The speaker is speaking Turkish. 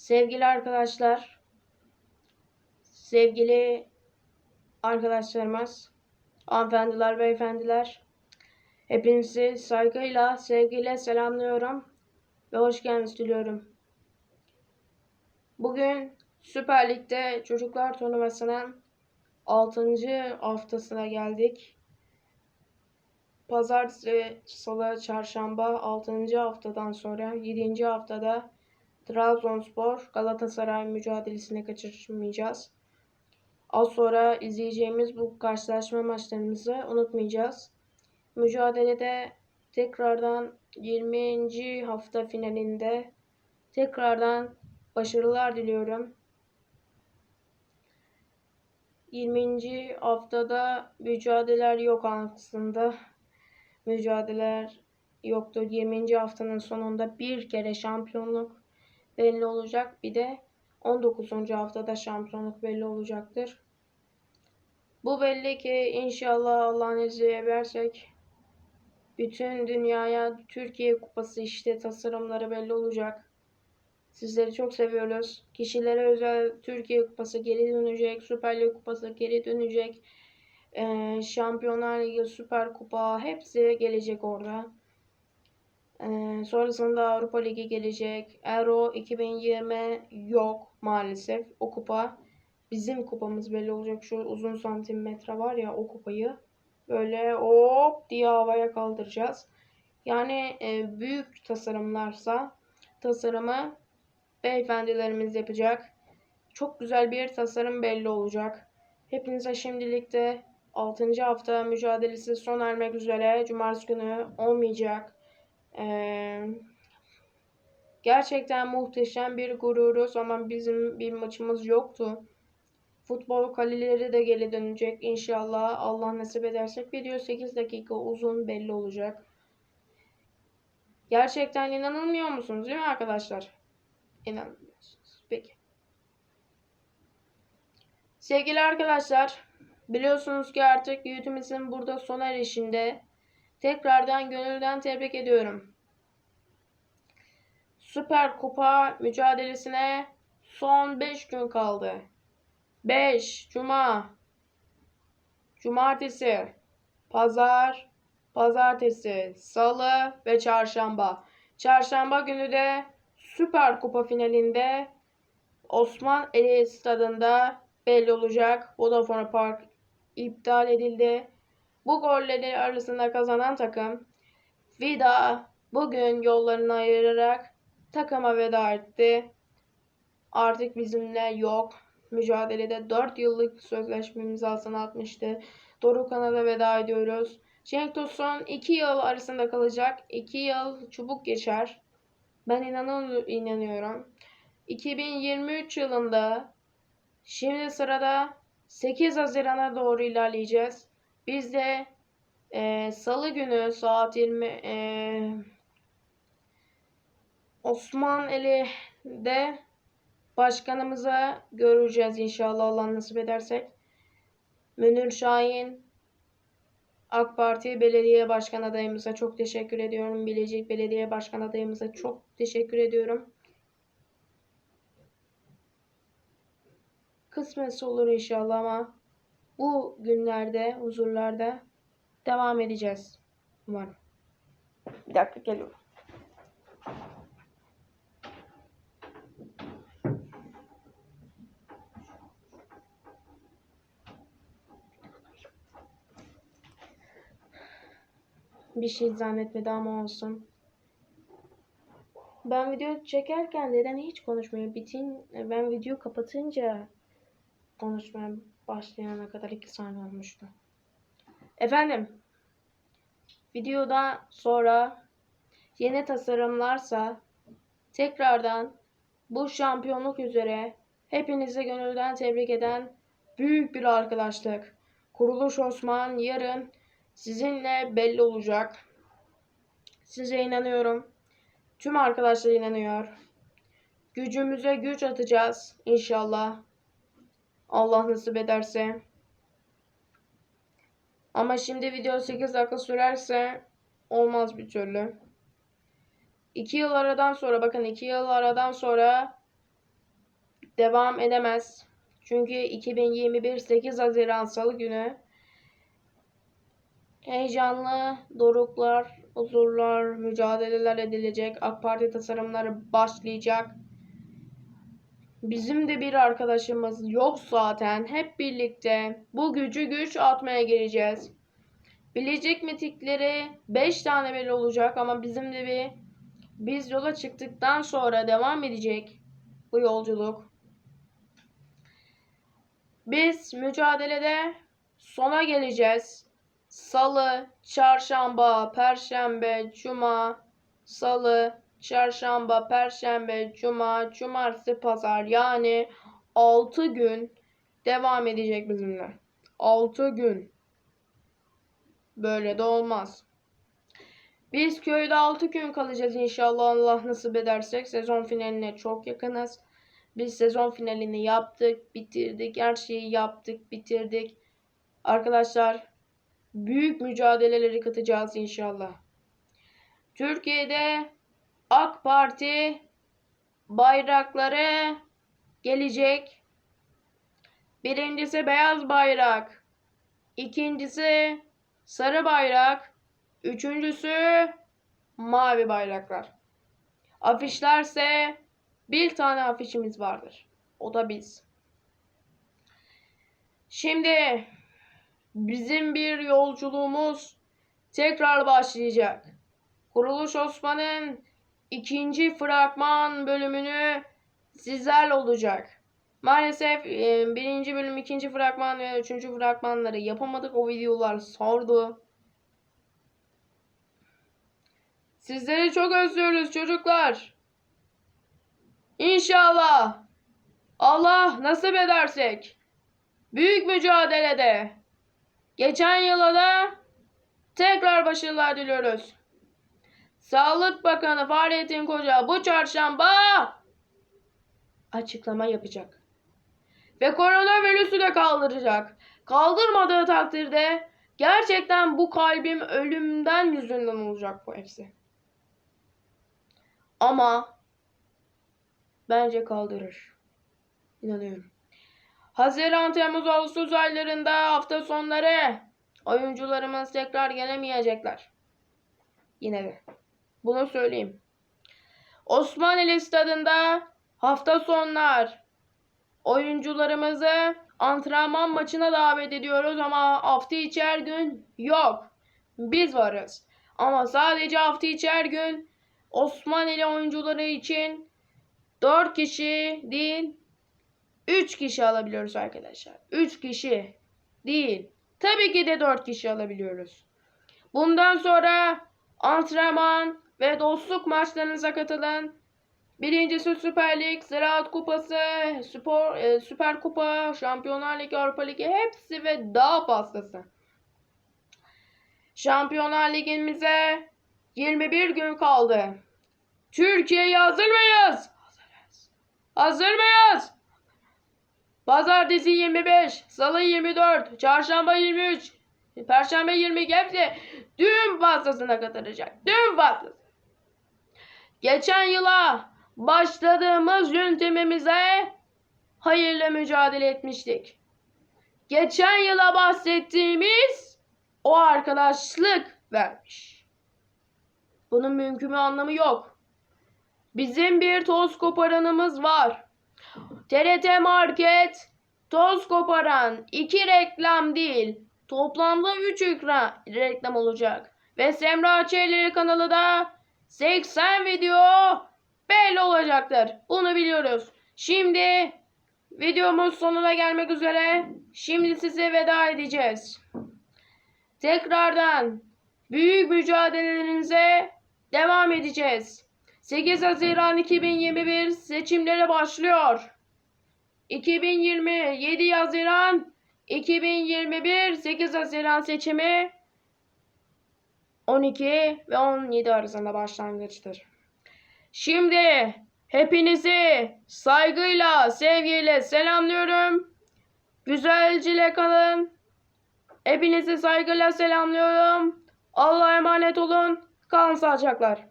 Sevgili arkadaşlar, sevgili arkadaşlarımız, hanımefendiler, beyefendiler, hepinizi saygıyla, sevgiyle selamlıyorum ve hoş geldiniz diliyorum. Bugün Süper Lig'de çocuklar turnuvasının 6. haftasına geldik. Pazartesi, salı, çarşamba 6. haftadan sonra 7. haftada Trabzonspor Galatasaray mücadelesini kaçırmayacağız. Az sonra izleyeceğimiz bu karşılaşma maçlarımızı unutmayacağız. Mücadelede tekrardan 20. hafta finalinde tekrardan başarılar diliyorum. 20. haftada mücadeleler yok aslında. Mücadeleler yoktu. 20. haftanın sonunda bir kere şampiyonluk belli olacak. Bir de 19. haftada şampiyonluk belli olacaktır. Bu belli ki inşallah Allah'ın izniyle versek bütün dünyaya Türkiye Kupası işte tasarımları belli olacak. Sizleri çok seviyoruz. Kişilere özel Türkiye Kupası geri dönecek. Süper Lig Kupası geri dönecek. Şampiyonlar Ligi, Süper Kupa hepsi gelecek orada. Ee, sonrasında Avrupa Ligi gelecek. Euro 2020 yok maalesef. O kupa bizim kupamız belli olacak. Şu uzun santimetre var ya o kupayı böyle hop diye havaya kaldıracağız. Yani e, büyük tasarımlarsa tasarımı beyefendilerimiz yapacak. Çok güzel bir tasarım belli olacak. Hepinize şimdilik de 6. hafta mücadelesi sona ermek üzere. Cumartesi günü olmayacak. Ee, gerçekten muhteşem bir gururuz ama bizim bir maçımız yoktu. Futbol kaleleri de geri dönecek inşallah. Allah nasip edersek video 8 dakika uzun belli olacak. Gerçekten inanılmıyor musunuz değil mi arkadaşlar? İnanmıyorsunuz. Peki. Sevgili arkadaşlar, biliyorsunuz ki artık YouTube'umuzun burada sona erişinde. Tekrardan gönülden tebrik ediyorum. Süper Kupa mücadelesine son 5 gün kaldı. 5 Cuma Cumartesi Pazar Pazartesi Salı ve Çarşamba. Çarşamba günü de Süper Kupa finalinde Osman Eli stadında belli olacak. Vodafone Park iptal edildi. Bu golleri arasında kazanan takım Vida bugün yollarını ayırarak takıma veda etti. Artık bizimle yok. Mücadelede 4 yıllık sözleşme imzasını atmıştı. Dorukan'a da veda ediyoruz. Cenk Tosun 2 yıl arasında kalacak. 2 yıl çubuk geçer. Ben inanın, inanıyorum. 2023 yılında şimdi sırada 8 Haziran'a doğru ilerleyeceğiz. Biz de e, salı günü saat 20 e, Osmaneli'de başkanımıza göreceğiz inşallah Allah nasip edersek. Münir Şahin AK Parti Belediye Başkan adayımıza çok teşekkür ediyorum. Bilecik Belediye Başkan adayımıza çok teşekkür ediyorum. Kısmetse olur inşallah ama bu günlerde, huzurlarda devam edeceğiz. Umarım. Bir dakika geliyorum. Bir şey zannetmedi ama olsun. Ben video çekerken neden hiç konuşmuyor? Bitin, ben video kapatınca konuşmaya başlayana kadar iki saniye olmuştu. Efendim, videoda sonra yeni tasarımlarsa tekrardan bu şampiyonluk üzere hepinize gönülden tebrik eden büyük bir arkadaşlık. Kuruluş Osman yarın sizinle belli olacak. Size inanıyorum. Tüm arkadaşlar inanıyor. Gücümüze güç atacağız inşallah. Allah nasip ederse. Ama şimdi video 8 dakika sürerse olmaz bir türlü. 2 yıl aradan sonra bakın 2 yıl aradan sonra devam edemez. Çünkü 2021 8 Haziran Salı günü heyecanlı doruklar, huzurlar, mücadeleler edilecek. AK Parti tasarımları başlayacak. Bizim de bir arkadaşımız yok zaten. Hep birlikte bu gücü güç atmaya gireceğiz. Bilecik mitikleri 5 tane belli olacak ama bizim de bir biz yola çıktıktan sonra devam edecek bu yolculuk. Biz mücadelede sona geleceğiz. Salı, çarşamba, perşembe, cuma, salı, çarşamba, perşembe, cuma, cumartesi, pazar yani 6 gün devam edecek bizimle. 6 gün. Böyle de olmaz. Biz köyde 6 gün kalacağız inşallah Allah nasip edersek. Sezon finaline çok yakınız. Biz sezon finalini yaptık, bitirdik. Her şeyi yaptık, bitirdik. Arkadaşlar büyük mücadeleleri katacağız inşallah. Türkiye'de AK Parti bayrakları gelecek. Birincisi beyaz bayrak. İkincisi sarı bayrak. Üçüncüsü mavi bayraklar. Afişlerse bir tane afişimiz vardır. O da biz. Şimdi bizim bir yolculuğumuz tekrar başlayacak. Kuruluş Osman'ın ikinci fragman bölümünü sizlerle olacak. Maalesef e, birinci bölüm, ikinci fragman ve üçüncü fragmanları yapamadık. O videolar sordu. Sizleri çok özlüyoruz çocuklar. İnşallah Allah nasip edersek büyük mücadelede geçen yıla da tekrar başarılar diliyoruz. Sağlık Bakanı Fahrettin Koca bu çarşamba açıklama yapacak. Ve koronavirüsü de kaldıracak. Kaldırmadığı takdirde gerçekten bu kalbim ölümden yüzünden olacak bu hepsi. Ama bence kaldırır. İnanıyorum. Haziran, Temmuz, Ağustos aylarında hafta sonları oyuncularımız tekrar gelemeyecekler. Yine de. Bunu söyleyeyim. Osmanlı stadında hafta sonlar oyuncularımızı antrenman maçına davet ediyoruz ama hafta içi her gün yok. Biz varız. Ama sadece hafta içi her gün Osmanlı oyuncuları için 4 kişi değil 3 kişi alabiliyoruz arkadaşlar. 3 kişi değil. Tabii ki de 4 kişi alabiliyoruz. Bundan sonra antrenman ve dostluk maçlarınıza katılın. Birincisi Süper Lig, Ziraat Kupası, Spor, e, Süper Kupa, Şampiyonlar Ligi, Avrupa Ligi hepsi ve daha fazlası. Şampiyonlar Ligimize 21 gün kaldı. Türkiye'ye hazır mıyız? Hazırız. Hazır mıyız? Pazartesi 25, Salı 24, Çarşamba 23, Perşembe 22 hepsi dün fazlasına katılacak. Dün fazlası. Geçen yıla başladığımız yöntemimize hayırlı mücadele etmiştik. Geçen yıla bahsettiğimiz o arkadaşlık vermiş. Bunun mümkün bir anlamı yok. Bizim bir toz koparanımız var. TRT Market toz koparan iki reklam değil toplamda 3 reklam olacak. Ve Semra Çelik kanalı da 80 video belli olacaktır. Bunu biliyoruz. Şimdi videomuz sonuna gelmek üzere. Şimdi size veda edeceğiz. Tekrardan büyük mücadelelerinize devam edeceğiz. 8 Haziran 2021 seçimlere başlıyor. 2020 7 Haziran 2021 8 Haziran seçimi 12 ve 17 arasında başlangıçtır. Şimdi hepinizi saygıyla, sevgiyle selamlıyorum. Güzelcile kalın. Hepinizi saygıyla selamlıyorum. Allah'a emanet olun. Kalın sağlıcakla.